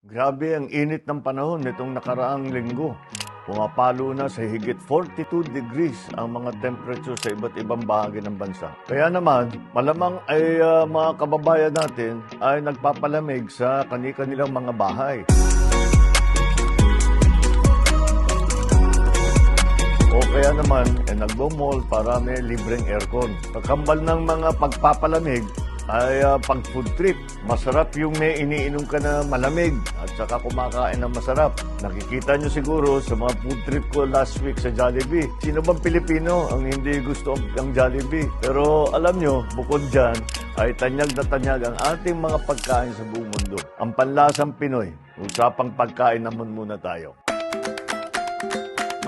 Grabe ang init ng panahon nitong nakaraang linggo. Pumapalo na sa higit 42 degrees ang mga temperature sa iba't ibang bahagi ng bansa. Kaya naman, malamang ay ah, mga kababayan natin ay nagpapalamig sa kani-kanilang mga bahay. O kaya naman, eh, nagbo-mall para may libreng aircon. Pagkambal ng mga pagpapalamig, ay ah, pag food trip. Masarap yung may iniinom ka na malamig at saka kumakain ng masarap. Nakikita nyo siguro sa mga food trip ko last week sa Jollibee. Sino bang Pilipino ang hindi gusto ang Jollibee? Pero alam nyo, bukod dyan, ay tanyag na tanyag ang ating mga pagkain sa buong mundo. Ang panlasang Pinoy. Usapang pagkain naman muna tayo.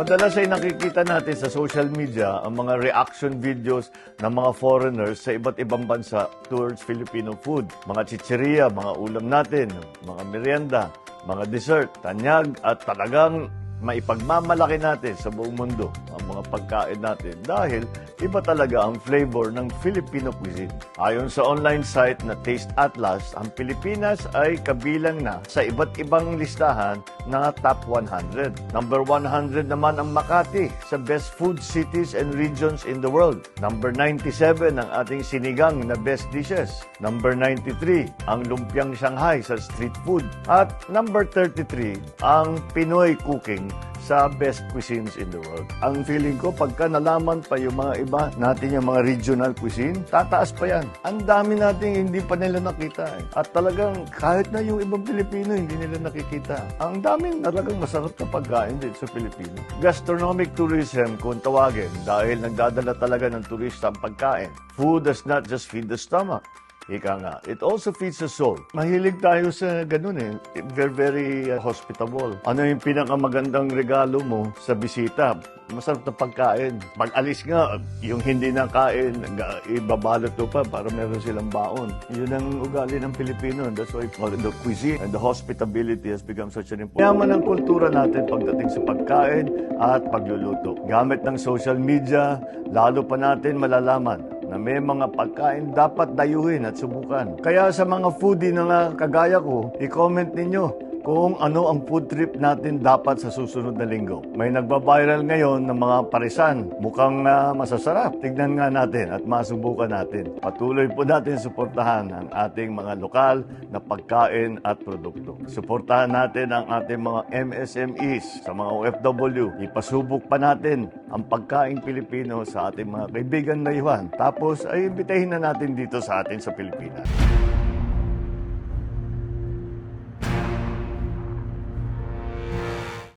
Madalas ay nakikita natin sa social media ang mga reaction videos ng mga foreigners sa iba't ibang bansa towards Filipino food. Mga chicheria, mga ulam natin, mga merienda, mga dessert, tanyag at talagang maipagmamalaki natin sa buong mundo ang mga pagkain natin dahil iba talaga ang flavor ng Filipino cuisine. Ayon sa online site na Taste Atlas, ang Pilipinas ay kabilang na sa iba't ibang listahan ng top 100. Number 100 naman ang Makati sa best food cities and regions in the world. Number 97 ang ating sinigang na best dishes. Number 93 ang lumpiang Shanghai sa street food. At number 33 ang Pinoy cooking sa best cuisines in the world. Ang feeling ko, pagka nalaman pa yung mga iba natin yung mga regional cuisine, tataas pa yan. Ang dami nating hindi pa nila nakita. eh. At talagang kahit na yung ibang Pilipino, hindi nila nakikita. Ang daming talagang masarap na pagkain din sa Pilipino. Gastronomic tourism kung tawagin dahil nagdadala talaga ng turista ang pagkain. Food does not just feed the stomach. Ika nga, it also feeds the soul. Mahilig tayo sa ganun eh. Very, very uh, hospitable. Ano yung pinakamagandang regalo mo sa bisita? Masarap na pagkain. Pag alis nga, yung hindi nakain, ibabalot mo pa para meron silang baon. Yun ang ugali ng Pilipino. That's why the cuisine and the hospitality has become such an important. Yaman ang kultura natin pagdating sa pagkain at pagluluto. Gamit ng social media, lalo pa natin malalaman na may mga pagkain dapat dayuhin at subukan. Kaya sa mga foodie na kagaya ko, i-comment ninyo kung ano ang food trip natin dapat sa susunod na linggo. May nagba-viral ngayon ng mga parisan. Mukhang ah, masasarap. Tignan nga natin at masubukan natin. Patuloy po natin suportahan ang ating mga lokal na pagkain at produkto. Suportahan natin ang ating mga MSMEs sa mga OFW. Ipasubok pa natin ang pagkain Pilipino sa ating mga kaibigan na iwan. Tapos ay imbitahin na natin dito sa atin sa Pilipinas.